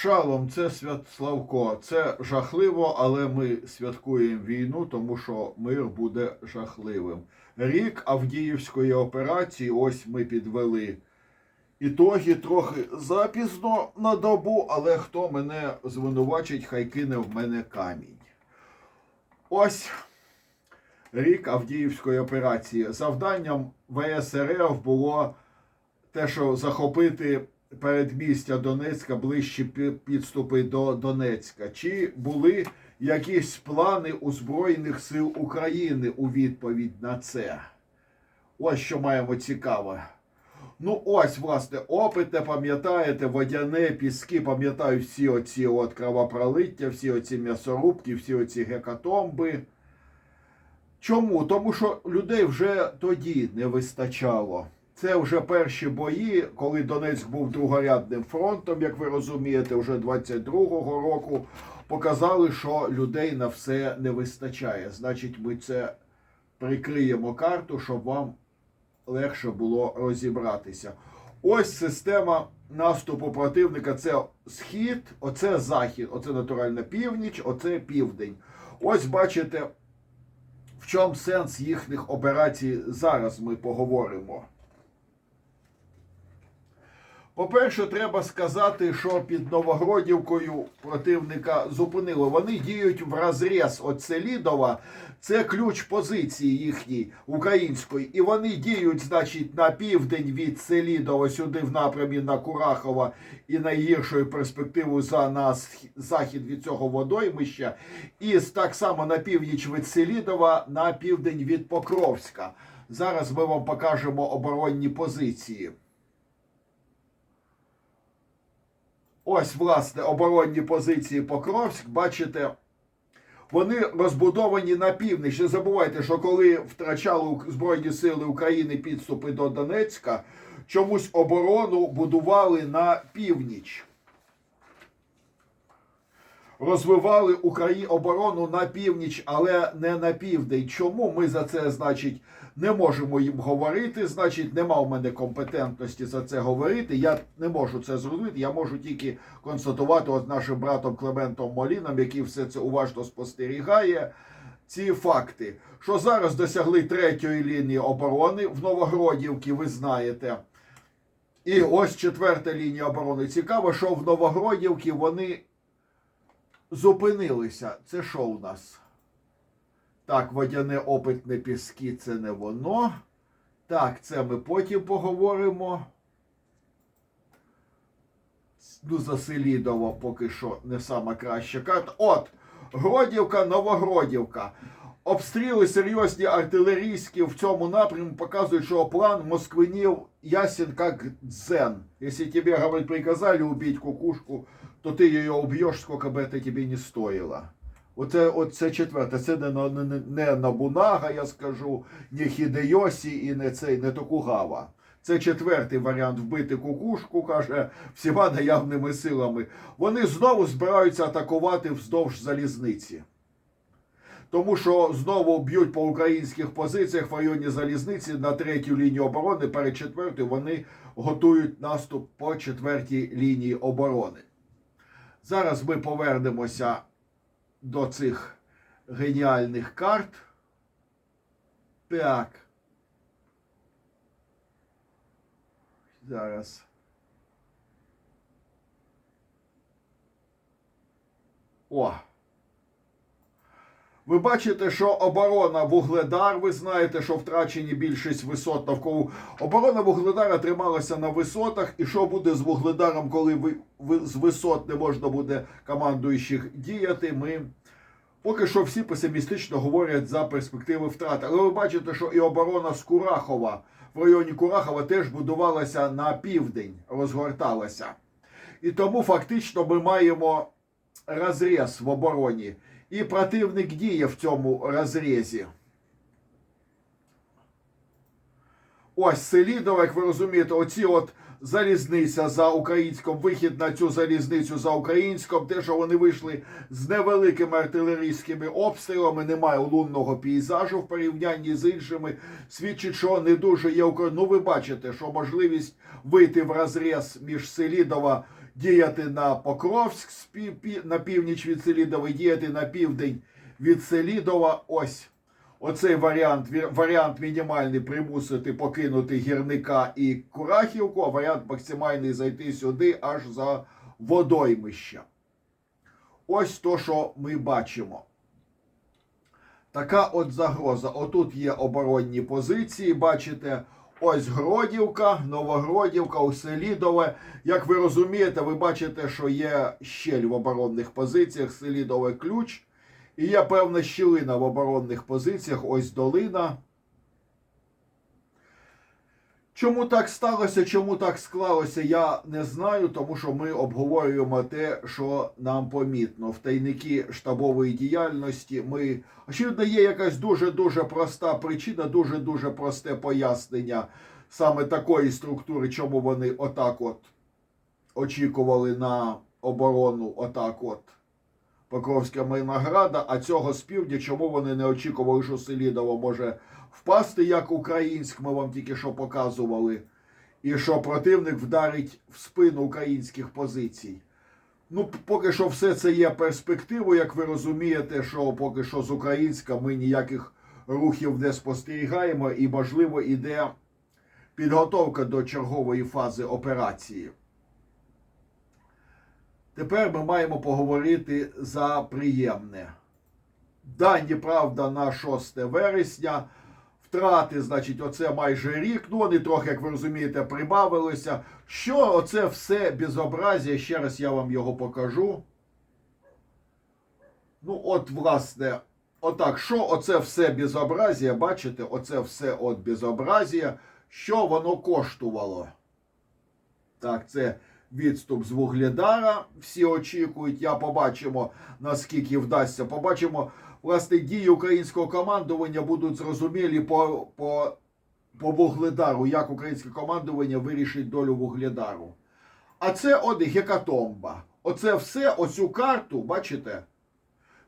Шалом, це Святславко. Це жахливо, але ми святкуємо війну, тому що мир буде жахливим. Рік Авдіївської операції, ось ми підвели. Ітоги трохи запізно на добу, але хто мене звинувачить, хай кине в мене камінь. Ось рік Авдіївської операції. Завданням ВСРФ було те, що захопити передмістя Донецька, ближчі підступи до Донецька. Чи були якісь плани у Збройних сил України у відповідь на це? Ось що маємо цікаве. Ну, ось, власне, опите, пам'ятаєте, водяне, піски, пам'ятаю всі оці от кровопролиття, всі оці м'ясорубки, всі оці гекатомби. Чому? Тому що людей вже тоді не вистачало. Це вже перші бої, коли Донецьк був другорядним фронтом, як ви розумієте, вже 22-го року показали, що людей на все не вистачає. Значить, ми це прикриємо карту, щоб вам легше було розібратися. Ось система наступу противника це схід, оце захід, оце натуральна північ, оце південь. Ось бачите, в чому сенс їхніх операцій зараз ми поговоримо. По-перше, треба сказати, що під Новогродівкою противника зупинили. Вони діють в розріз от Селідова. Це ключ позиції їхній української. І вони діють, значить, на південь від Селідова, сюди в напрямі на Курахова і найгіршою перспективою за на сх- захід від цього водоймища. І так само на північ від Селідова, на південь від Покровська. Зараз ми вам покажемо оборонні позиції. Ось, власне, оборонні позиції Покровськ. Бачите, вони розбудовані на північ. Не забувайте, що коли втрачали Збройні Сили України підступи до Донецька, чомусь оборону будували на північ. Розвивали Украї... оборону на північ, але не на південь. Чому ми за це, значить, не можемо їм говорити? Значить, нема в мене компетентності за це говорити. Я не можу це зробити. Я можу тільки констатувати от нашим братом Клементом Моліном, який все це уважно спостерігає. Ці факти, що зараз досягли третьої лінії оборони в Новогродівці, ви знаєте. І ось четверта лінія оборони. Цікаво, що в Новогродівці вони зупинилися. Це що у нас? Так, водяне опитне піски це не воно. Так, це ми потім поговоримо. Ну, за Селідово поки що не сама краща карта. От, Гродівка, Новогродівка. Обстріли серйозні артилерійські в цьому напрямку показують, що план москвинів ясен як дзен. Якщо тебе, говорить, приказали убить кукушку, то ти її уб'єш, скільки би це тобі не стоїло. Оце, оце четверте. Це не, не, не Набунага, я скажу, не Хідейосі і не цей, не Токугава. Це четвертий варіант вбити кукушку, каже, всіма наявними силами. Вони знову збираються атакувати вздовж залізниці. Тому що знову б'ють по українських позиціях в районі залізниці на третю лінію оборони. Перед четвертою вони готують наступ по четвертій лінії оборони. Зараз ми повернемося до цих геніальних карт. Так. Зараз. О. Ви бачите, що оборона Вугледар, ви знаєте, що втрачені більшість висот навколо. Оборона Вугледара трималася на висотах. І що буде з Вугледаром, коли ви, ви з висот не можна буде командуючих діяти? Ми поки що всі песимістично говорять за перспективи втрат. Але ви бачите, що і оборона з Курахова в районі Курахова теж будувалася на південь, розгорталася. І тому фактично ми маємо розріз в обороні. І противник діє в цьому розрізі. Ось Селідово, як ви розумієте, оці от залізниця за українськом, вихід на цю залізницю за українськом, те, що вони вийшли з невеликими артилерійськими обстрілами, немає лунного пейзажу в порівнянні з іншими, свідчить, що не дуже є. Ну, ви бачите, що можливість вийти в розріз між Селідова діяти на Покровськ на північ від Селідова, діяти на південь від Селідова. Ось оцей варіант, варіант мінімальний примусити покинути гірника і Курахівку, а варіант максимальний зайти сюди аж за водоймища. Ось то, що ми бачимо. Така от загроза. Отут є оборонні позиції. Бачите, ось Гродівка, Новогродівка, Уселідове. Як ви розумієте, ви бачите, що є щель в оборонних позиціях, Селідове ключ. І є певна щілина в оборонних позиціях. Ось долина. Чому так сталося, чому так склалося, я не знаю, тому що ми обговорюємо те, що нам помітно. В тайники штабової діяльності ми. Очевидно, є якась дуже-дуже проста причина, дуже-дуже просте пояснення саме такої структури, чому вони отак от очікували на оборону, отак от. Покровська Майнограда, а цього з півдня, чому вони не очікували, що Селідово може впасти як українськ, ми вам тільки що показували, і що противник вдарить в спину українських позицій. Ну, поки що все це є перспективою, як ви розумієте, що поки що з українська ми ніяких рухів не спостерігаємо, і, можливо, іде підготовка до чергової фази операції. Тепер ми маємо поговорити за приємне. Дані, правда, на 6 вересня. Втрати, значить, оце майже рік. Ну, вони трохи, як ви розумієте, прибавилися. Що оце все безобразія? Ще раз я вам його покажу. Ну, от, власне, отак, що оце все безобразія, бачите, оце все от безобразія, що воно коштувало? Так, це відступ з Вугледара. Всі очікують. Я побачимо, наскільки вдасться. Побачимо, власне, дії українського командування будуть зрозумілі по, по, по Вугледару, як українське командування вирішить долю Вугледару. А це от гекатомба. Оце все, оцю карту, бачите?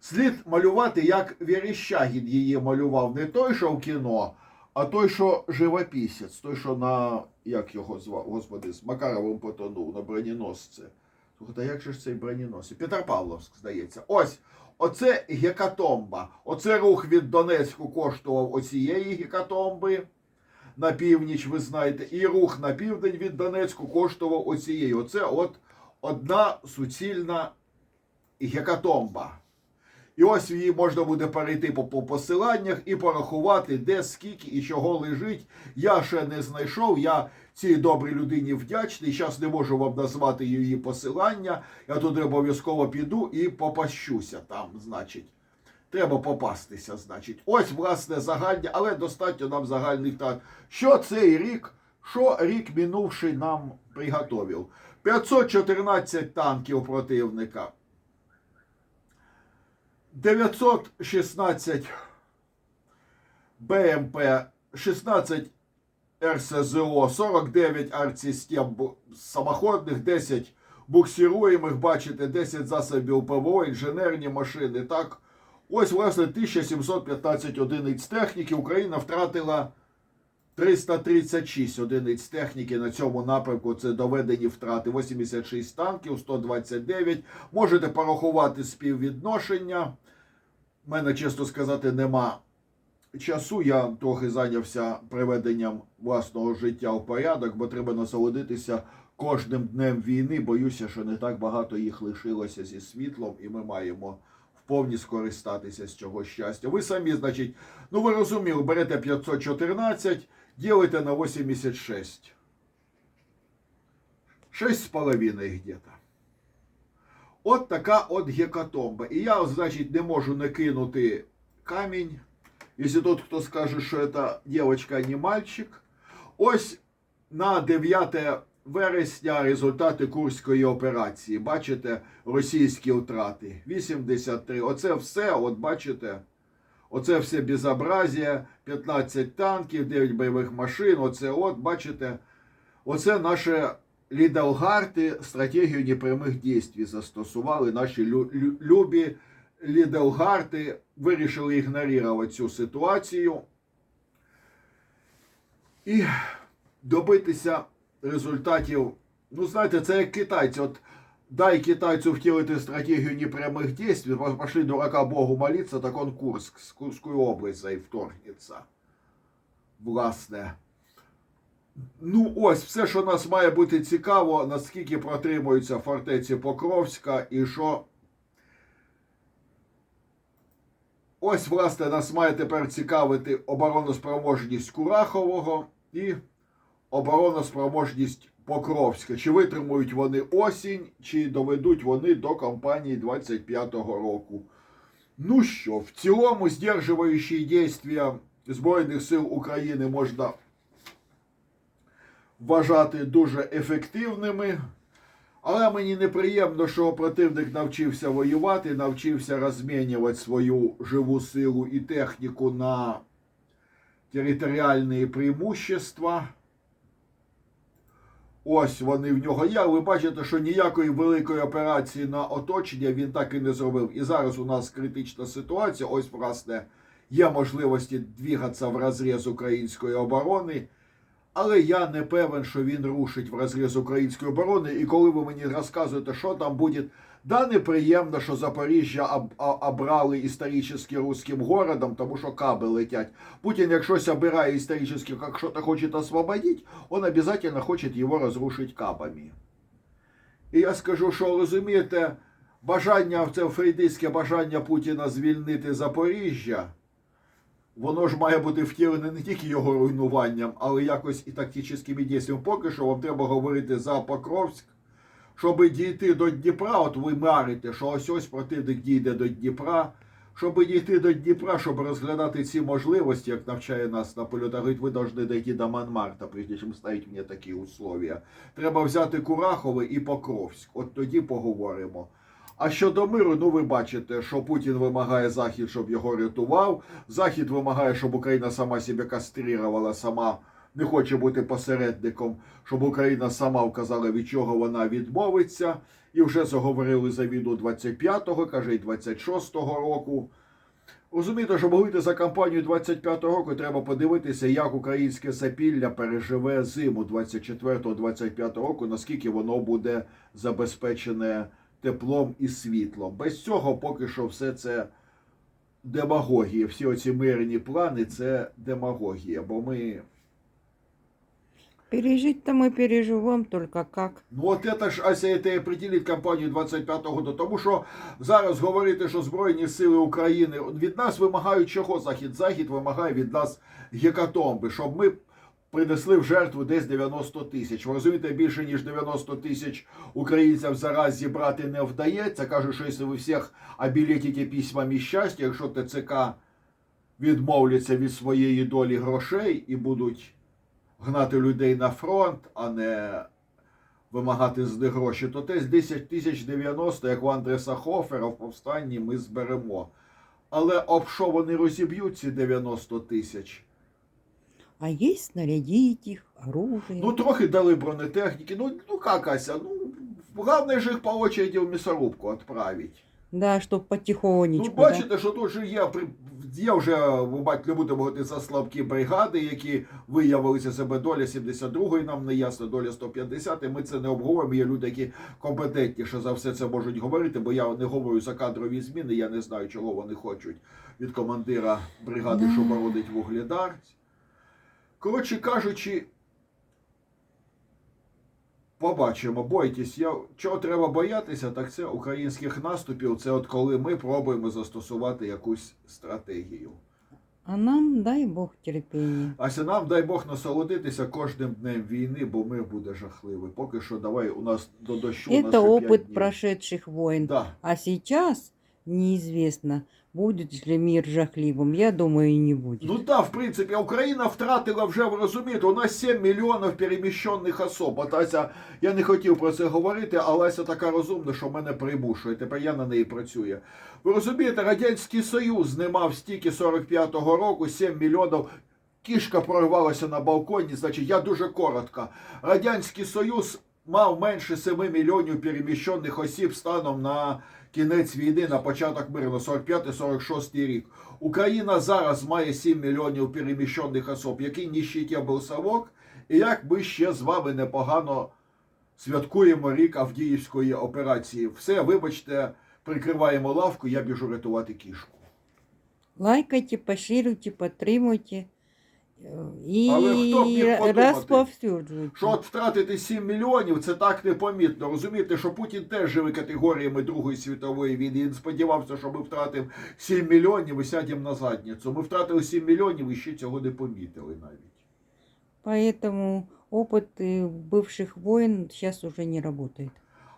Слід малювати, як Вєріщагін її малював. Не той, що в кіно, а той, що живописець, той, що на як його звав, господи, з Макаровим потонув на броненосці. Слухайте, як же ж цей броненосець? Петропавловськ, здається. Ось, оце гекатомба. Оце рух від Донецьку коштував оцієї гекатомби на північ, ви знаєте, і рух на південь від Донецьку коштував оцієї. Оце от одна суцільна гекатомба. І ось її можна буде перейти по, по посиланнях і порахувати, де, скільки і чого лежить. Я ще не знайшов. Я цій добрій людині вдячний. Зараз не можу вам назвати її посилання. Я туди обов'язково піду і попащуся там, значить. Треба попастися, значить. Ось, власне, загальні, але достатньо нам загальних так. Що цей рік, що рік минувший нам приготовив? 514 танків противника. 916 БМП, 16 РСЗО, 49 артсистем самоходних, 10 буксируємих, бачите, 10 засобів ПВО, інженерні машини. Так, ось, власне, 1715 одиниць техніки. Україна втратила 336 одиниць техніки на цьому напрямку. Це доведені втрати. 86 танків, 129. Можете порахувати співвідношення. У мене, чесно сказати, нема часу. Я трохи зайнявся приведенням власного життя в порядок, бо треба насолодитися кожним днем війни. Боюся, що не так багато їх лишилося зі світлом, і ми маємо вповні скористатися з цього щастя. Ви самі, значить, ну ви розуміли, берете 514, ділите на 86. 6,5 где-то. От така от гекатомба. І я, значить, не можу не кинути камінь. Якщо тут хто скаже, що це дівчинка, а не мальчик. Ось на 9 вересня результати Курської операції. Бачите, російські втрати. 83. Оце все, от бачите. Оце все безобразія, 15 танків, 9 бойових машин. Оце от, бачите, оце наше ліделгарти стратегію непрямих дій застосували. Наші лю- лю- любі ліделгарти вирішили ігнорувати цю ситуацію і добитися результатів. Ну, знаєте, це як китайці. От дай китайцу втілити стратегію непрямих действий, пошли дурака Богу молиться, так он Курск, з Курської області вторгнеться. Власне. Ну, ось все, що нас має бути цікаво, наскільки протримуються фортеці Покровська і що. Ось, власне, нас має тепер цікавити обороноспроможність Курахового і обороноспроможність Покровська. Чи витримують вони осінь, чи доведуть вони до кампанії 25-го року. Ну що, в цілому, здержуючі дійства Збройних сил України можна вважати дуже ефективними. Але мені неприємно, що противник навчився воювати, навчився розмінювати свою живу силу і техніку на територіальні преимущества. Ось вони в нього є. Ви бачите, що ніякої великої операції на оточення він так і не зробив. І зараз у нас критична ситуація. Ось, власне, є можливості двігатися в розріз української оборони. Але я не певен, що він рушить в розріз української оборони. І коли ви мені розказуєте, що там буде, да неприємно, що Запоріжжя об, обрали історично русським городом, тому що каби летять. Путін, якщо обирає історично, як що-то хоче освободити, він обов'язково хоче його розрушити кабами. І я скажу, що розумієте, бажання це фрейдистське бажання Путіна звільнити Запоріжжя. Воно ж має бути втілене не тільки його руйнуванням, але якось і тактичними дійствами. Поки що вам треба говорити за Покровськ, щоб дійти до Дніпра. От ви марите, що ось ось противник дійде до Дніпра. Щоб дійти до Дніпра, щоб розглядати ці можливості, як навчає нас Наполеон, говорить, ви повинні дійти до Монмарта, прежде чим ставити мені такі условия. Треба взяти Курахове і Покровськ. От тоді поговоримо. А щодо миру, ну ви бачите, що Путін вимагає Захід, щоб його рятував. Захід вимагає, щоб Україна сама себе каструвала, сама не хоче бути посередником, щоб Україна сама вказала, від чого вона відмовиться. І вже заговорили за війну 25-го, каже, і 26-го року. Розумієте, щоб говорити за кампанію 25-го року, треба подивитися, як українське сапілля переживе зиму 24-25 року, наскільки воно буде забезпечене теплом і світлом. Без цього поки що все це демагогія. Всі оці мирні плани це демагогія, бо ми. Пережить-то мы переживем, только как. Ну от це ж Ася це і приділить кампанію 25-го году, тому що зараз говорити, що Збройні Сили України від нас вимагають чого Захід? Захід вимагає від нас гекатомби, щоб ми принесли в жертву десь 90 тисяч. Ви розумієте, більше ніж 90 тисяч українців зараз зібрати не вдається. Кажуть, що якщо ви всіх обілетите письмами щастя, якщо ТЦК відмовляться від своєї долі грошей і будуть гнати людей на фронт, а не вимагати з них гроші, то десь 10 тисяч 90, як у Андреса Хофера в повстанні, ми зберемо. Але об що вони розіб'ють ці 90 тисяч? А есть снарядить их, оружие. Ну, трохи дали бронетехніки. Ну, ну как, Ася, ну, головне ж їх по очереді в м'ясорубку відправити. Да, Ну, потихонечку. да. бачите, що тут же є, при- є вже, бачите, не будемо говорити за слабкі бригади, які виявилися себе доля 72-ї, нам не ясно, доля 150 Ми це не обговоримо. Є люди, які компетентніше за все це можуть говорити, бо я не говорю за кадрові зміни, я не знаю, чого вони хочуть від командира бригади, Да. що боронить вугледар. Коротше кажучи, Побачимо, бойтесь. Я чого треба боятися, так це українських наступів. Це от коли ми пробуємо застосувати якусь стратегію. А нам дай Бог терпения. Ася нам дай Бог насолодитися кожним днем війни, бо мир буде жахливий. Поки що давай у нас до дощу. п'ять днів. прошедших войн. Да. А сейчас неизвестно, будет ли мир жахливым. Я думаю, не будет. Ну да, в принципі, Україна втратила вже, ви розумієте, у нас 7 мільйонів переміщених особ. От Ася, я не хотів про це говорити, але Ася така розумна, що мене примушує. Тепер я на неї працюю. Ви розумієте, Радянський Союз не мав стільки 45-го року, 7 мільйонів. Кішка прорвалася на балконі, значить, я дуже коротко. Радянський Союз мав менше 7 мільйонів переміщених осіб станом на кінець війни, на початок миру, на 45-46 рік. Україна зараз має 7 мільйонів переміщених особ, який ніщить був совок, і як ми ще з вами непогано святкуємо рік Авдіївської операції. Все, вибачте, прикриваємо лавку, я біжу рятувати кішку. Лайкайте, поширюйте, підтримуйте і Але хто б міг подумати, розповсюджуйте. Що от втратити 7 мільйонів, це так непомітно. Розумієте, що Путін теж живе категоріями Другої світової війни. Він сподівався, що ми втратимо 7 мільйонів і сядемо на задницю. Ми втратили 7 мільйонів і ще цього не помітили навіть. Поэтому опыт э, бывших войн сейчас уже не работает.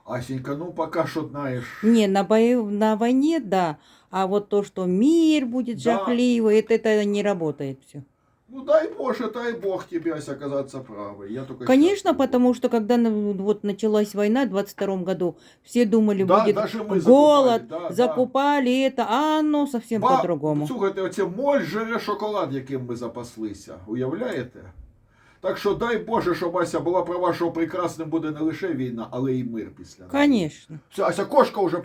Асенька, ну поки що знаєш. Не, на, бою, на войне, да. А вот то, что мир будет Да. жахливый, это, это не работает все. Ну дай Боже, дай Бог тебе оказаться правой. Я только Конечно, потому что когда вот началась война в 22 году, все думали, Да, будет даже мы голод, закупали, да, да. это, а оно совсем Ба- по-другому. Слухайте, оце моль жере шоколад, яким ми запаслися. Уявляєте? Так що дай Боже, щоб Ася була права, що прекрасним буде не лише війна, але й мир після. Конечно. Все, Ася кошка вже